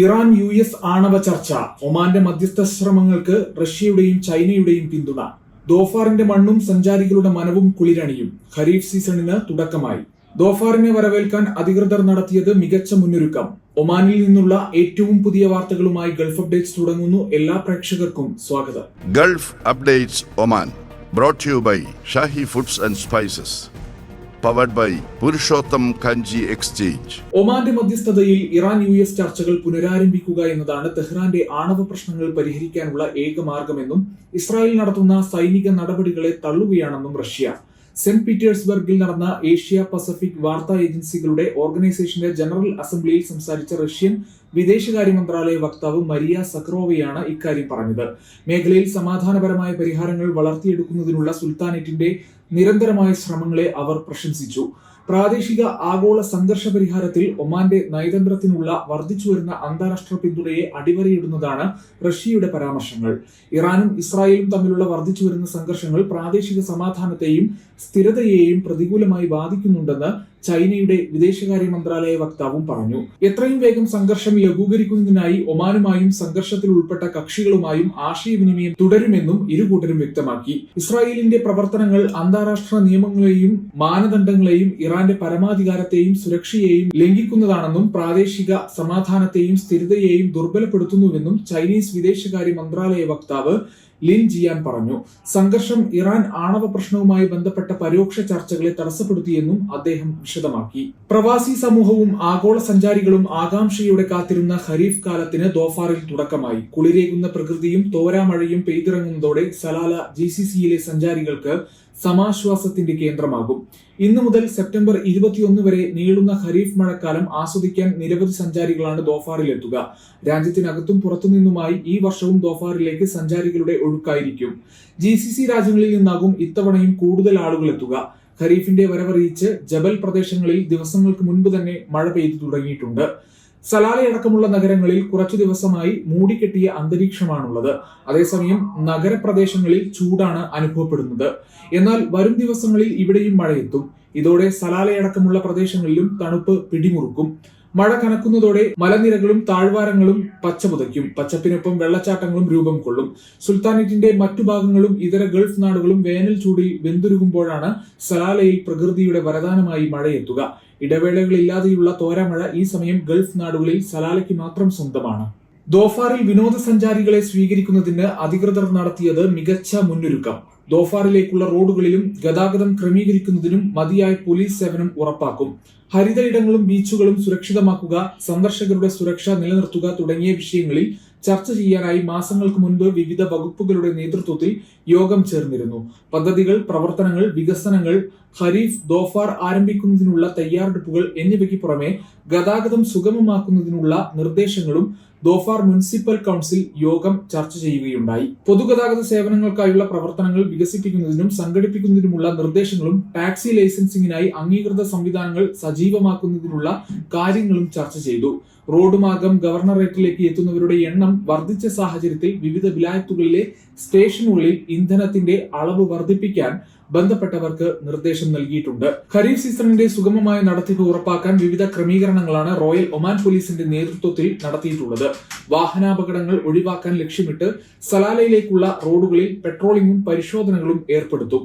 Iran U S ആണവ ചർച്ച ഒമാന്റെ മധ്യസ്ഥ ശ്രമങ്ങൾക്ക് റഷ്യയുടെയും ചൈനയുടെയും പിന്തുണ ദോഫാറിന്റെ മണ്ണും സഞ്ചാരികളുടെ മനവും കുളിരണിയും ഖരീഫ് സീസണിന് തുടക്കമായി. ദോഫാറിനെ വരവേൽക്കാൻ അധികൃതർ നടത്തിയത് മികച്ച മുന്നൊരുക്കം. ഒമാനിൽ നിന്നുള്ള ഏറ്റവും പുതിയ വാർത്തകളുമായി ഗൾഫ് അപ്ഡേറ്റ്സ് തുടങ്ങുന്നു എല്ലാ പ്രേക്ഷകർക്കും സ്വാഗതം. Gulf updates Oman brought to by Shahi foods and and Spices. By Purushottam Kanji exchange. ഒമാന്റെ മധ്യസ്ഥതയിൽ ഇറാൻ യു എസ് ചർച്ചകൾ പുനരാരംഭിക്കുക എന്നതാണ് തെഹ്റാന്റെ ആണവ പ്രശ്നങ്ങൾ പരിഹരിക്കാനുള്ള ഏക മാർഗമെന്നും ഇസ്രായേൽ നടത്തുന്ന സൈനിക നടപടികളെ തള്ളുകയാണെന്നും റഷ്യ സെന്റ് പീറ്റേഴ്സ്ബർഗിൽ നടന്ന ഏഷ്യ പസഫിക് വാർത്താ ഏജൻസികളുടെ ഓർഗനൈസേഷന്റെ ജനറൽ അസംബ്ലിയിൽ സംസാരിച്ച റഷ്യൻ വിദേശകാര്യ മന്ത്രാലയ വക്താവ് മരിയ സക്രോവയാണ് ഇക്കാര്യം പറഞ്ഞത്. മേഖലയിൽ സമാധാനപരമായ പരിഹാരങ്ങൾ വളർത്തിയെടുക്കുന്നതിനുള്ള സുൽത്താനേറ്റിന്റെ നിരന്തരമായ ശ്രമങ്ങളെ അവർ പ്രശംസിച്ചു. പ്രാദേശിക ആഗോള സംഘർഷ പരിഹാരത്തിൽ ഒമാന്റെ നയതന്ത്രത്തിനുള്ള വർദ്ധിച്ചുവരുന്ന അന്താരാഷ്ട്ര പിന്തുണയെ അടിവരയിടുന്നതാണ് റഷ്യയുടെ പരാമർശങ്ങൾ. ഇറാനും ഇസ്രായേലും തമ്മിലുള്ള വർദ്ധിച്ചുവരുന്ന സംഘർഷങ്ങൾ പ്രാദേശിക സമാധാനത്തെയും സ്ഥിരതയെയും പ്രതികൂലമായി ബാധിക്കുന്നുണ്ടെന്ന് ചൈനയുടെ വിദേശകാര്യ മന്ത്രാലയ വക്താവും പറഞ്ഞു. എത്രയും വേഗം സംഘർഷം ലഘൂകരിക്കുന്നതിനായി ഒമാനുമായും സംഘർഷത്തിൽ ഉൾപ്പെട്ട കക്ഷികളുമായും ആശയവിനിമയം തുടരുമെന്നും ഇരുകൂട്ടരും വ്യക്തമാക്കി. ഇസ്രായേലിന്റെ പ്രവർത്തനങ്ങൾ അന്താരാഷ്ട്ര നിയമങ്ങളെയും മാനദണ്ഡങ്ങളെയും ഇറാന്റെ പരമാധികാരത്തെയും സുരക്ഷയെയും ലംഘിക്കുന്നതാണെന്നും പ്രാദേശിക സമാധാനത്തെയും സ്ഥിരതയെയും ദുർബലപ്പെടുത്തുന്നുവെന്നും ചൈനീസ് വിദേശകാര്യ മന്ത്രാലയ വക്താവ് ലിൻ ജിയാൻ പറഞ്ഞു സംഘർഷം ഇറാൻ ആണവ പ്രശ്നവുമായി ബന്ധപ്പെട്ട പരോക്ഷ ചർച്ചകളെ തടസ്സപ്പെടുത്തിയെന്നും അദ്ദേഹം വിശദമാക്കി. പ്രവാസി സമൂഹവും ആഗോള സഞ്ചാരികളും ആകാംക്ഷയോടെ കാത്തിരുന്ന ഖരീഫ് കാലത്തിന് ദോഫാറിൽ തുടക്കമായി. കുളിരേകുന്ന പ്രകൃതിയും തോരാമഴയും പെയ്തിറങ്ങുന്നതോടെ സലാല ജി സി സിയിലെ സഞ്ചാരികൾക്ക് സമാശ്വാസത്തിന്റെ കേന്ദ്രമാകും. ഇന്നു മുതൽ സെപ്റ്റംബർ ഇരുപത്തിയൊന്ന് വരെ നീളുന്ന ഖരീഫ് മഴക്കാലം ആസ്വദിക്കാൻ നിരവധി സഞ്ചാരികളാണ് ദോഫാറിലെത്തുക. രാജ്യത്തിനകത്തും പുറത്തുനിന്നുമായി ഈ വർഷവും ദോഫാറിലേക്ക് സഞ്ചാരികളുടെ ഒഴുക്കായിരിക്കും. ജി സി സി രാജ്യങ്ങളിൽ നിന്നാകും ഇത്തവണയും കൂടുതൽ ആളുകൾ എത്തുക. ഖരീഫിന്റെ വരവറിയിച്ച് ജബൽ പ്രദേശങ്ങളിൽ ദിവസങ്ങൾക്ക് മുൻപ് തന്നെ മഴ പെയ്തു തുടങ്ങിയിട്ടുണ്ട്. സലാലയടക്കമുള്ള നഗരങ്ങളിൽ കുറച്ചു ദിവസമായി മൂടിക്കെട്ടിയ അന്തരീക്ഷമാണുള്ളത്. അതേസമയം നഗരപ്രദേശങ്ങളിൽ ചൂടാണ് അനുഭവപ്പെടുന്നത്. എന്നാൽ വരും ദിവസങ്ങളിൽ ഇവിടെയും മഴയെത്തും. ഇതോടെ സലാലയടക്കമുള്ള പ്രദേശങ്ങളിലും തണുപ്പ് പിടിമുറുക്കും. മഴ കനക്കുന്നതോടെ മലനിരകളും താഴ്വാരങ്ങളും പച്ചപുതയ്ക്കും പച്ചപ്പിനൊപ്പം വെള്ളച്ചാട്ടങ്ങളും രൂപം കൊള്ളും. സുൽത്താനേറ്റിന്റെ മറ്റു ഭാഗങ്ങളും ഇതര ഗൾഫ് നാടുകളും വേനൽ ചൂടിൽ വെന്തുരുകുമ്പോഴാണ് സലാലയിൽ പ്രകൃതിയുടെ വരദാനമായി മഴയെത്തുക. ഇടവേളകളില്ലാതെയുള്ള തോരമഴ ഈ സമയം ഗൾഫ് നാടുകളിൽ സലാലയ്ക്ക് മാത്രം സ്വന്തമാണ്. ദോഫാറിൽ വിനോദസഞ്ചാരികളെ സ്വീകരിക്കുന്നതിന് അധികൃതർ നടത്തിയത് മികച്ച മുന്നൊരുക്കം. ദോഫാറിലേക്കുള്ള റോഡുകളിലും ഗതാഗതം ക്രമീകരിക്കുന്നതിനും മതിയായ പോലീസ് സേവനം ഉറപ്പാക്കും. ഹരിത ഇടങ്ങളും ബീച്ചുകളും സുരക്ഷിതമാക്കുക സന്ദർശകരുടെ സുരക്ഷ നിലനിർത്തുക തുടങ്ങിയ വിഷയങ്ങളിൽ ചർച്ച ചെയ്യാനായി മാസങ്ങൾക്ക് മുൻപ് വിവിധ വകുപ്പുകളുടെ നേതൃത്വത്തിൽ യോഗം ചേർന്നിരുന്നു. പദ്ധതികൾ പ്രവർത്തനങ്ങൾ വികസനങ്ങൾ ഖരീഫ് ദോഫാർ ആരംഭിക്കുന്നതിനുള്ള തയ്യാറെടുപ്പുകൾ എന്നിവയ്ക്ക് പുറമെ ഗതാഗതം സുഗമമാക്കുന്നതിനുള്ള നിർദ്ദേശങ്ങളും ദോഫാർ മുനിസിപ്പൽ കൗൺസിൽ യോഗം ചർച്ച ചെയ്യുകയുണ്ടായി. പൊതുഗതാഗത സേവനങ്ങൾക്കായുള്ള പ്രവർത്തനങ്ങൾ വികസിപ്പിക്കുന്നതിനും സംഘടിപ്പിക്കുന്നതിനുമുള്ള നിർദ്ദേശങ്ങളും ടാക്സി ലൈസൻസിംഗിനായി അംഗീകൃത സംവിധാനങ്ങൾ സജീവമാക്കുന്നതിനുള്ള കാര്യങ്ങളും ചർച്ച ചെയ്തു. റോഡ് മാർഗം ഗവർണറേറ്റിലേക്ക് എത്തുന്നവരുടെ എണ്ണം വർദ്ധിച്ച സാഹചര്യത്തിൽ വിവിധ വിലായത്തുകളിലെ സ്റ്റേഷനുകളിൽ ഇന്ധനത്തിന്റെ അളവ് വർദ്ധിപ്പിക്കാൻ ബന്ധപ്പെട്ടവർക്ക് നിർദ്ദേശം നൽകിയിട്ടുണ്ട്. ഖരീഫ് സീസണിന്റെ സുഗമമായ നടത്തിപ്പ് ഉറപ്പാക്കാൻ വിവിധ ക്രമീകരണങ്ങളാണ് റോയൽ ഒമാൻ പോലീസിന്റെ നേതൃത്വത്തിൽ നടത്തിയിട്ടുള്ളത്. വാഹനാപകടങ്ങൾ ഒഴിവാക്കാൻ ലക്ഷ്യമിട്ട് സലാലയിലേക്കുള്ള റോഡുകളിൽ പെട്രോളിംഗും പരിശോധനകളും ഏർപ്പെടുത്തും.